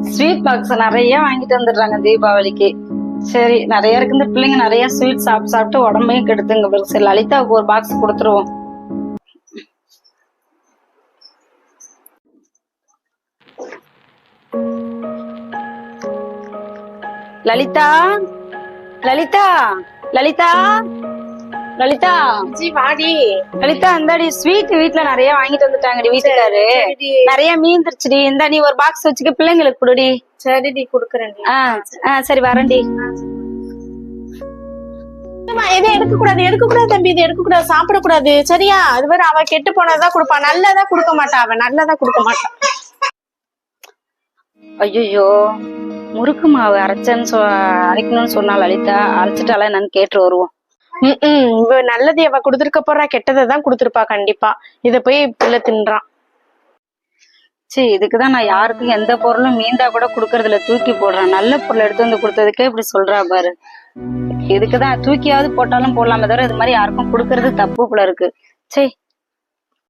Sweet box நிறைய வாங்கிட்டு வந்துடுறாங்க தீபாவளிக்கு. சரி நிறைய இருக்கு. இந்த பிள்ளைங்க நிறைய ஸ்வீட் சாப்பிட்டு சாப்பிட்டு உடம்பையும் கெடுத்துங்க பிறகு சரி லலிதாவுக்கு ஒரு பாக்ஸ் கொடுத்துருவோம். லலிதா? லலிதா? லலிதா? லலிதா. ஜி வாடி. லலிதா இந்தாடி ஸ்வீட் வீட்ல நிறைய வாங்கிட்டு வந்துட்டாங்கடி வீட்டுக்காரு. நிறைய மீந்துருச்சுடி. இந்தா நீ ஒரு பாக்ஸ் வச்சுக்க பிள்ளைங்களுக்கு கொடுடி. சரிடி குடுக்கறேன் ஆ ஆ சரி வரேன்டி. இதை எடுக்க கூடாது எடுக்க கூடாது தம்பி இது எடுக்க கூடாது சாப்பிட கூடாது சரியா? அது வேற அவ கெட்டு போனதான் கொடுப்பா. நல்லதா கொடுக்க மாட்டா அவ. நல்லதா கொடுக்க மாட்டா. ஐயோ முறுக்கு மாவு அரைச்சேன்னு சொ அரைக்கணும்னு சொன்னா லலிதா. அரைச்சிட்டாலா என்னன்னு கேட்டு வருவோம். நல்லது அவ கொடுத்துருக்க போறா கெட்டதை தான் கொடுத்துருப்பா கண்டிப்பா. இத போய் பிள்ளை தின்றான் சரி இதுக்குதான் நான் யாருக்கும் எந்த பொருளும் மீந்தா கூட குடுக்கறதுல தூக்கி போடுறேன் நல்ல பொருள் எடுத்து வந்து கொடுத்ததுக்கே இப்படி சொல்றா பாரு. இதுக்குதான் தூக்கியாவது போட்டாலும் போடலாமே தவிர இது மாதிரி யாருக்கும் குடுக்கறது தப்பு போல இருக்கு. சரி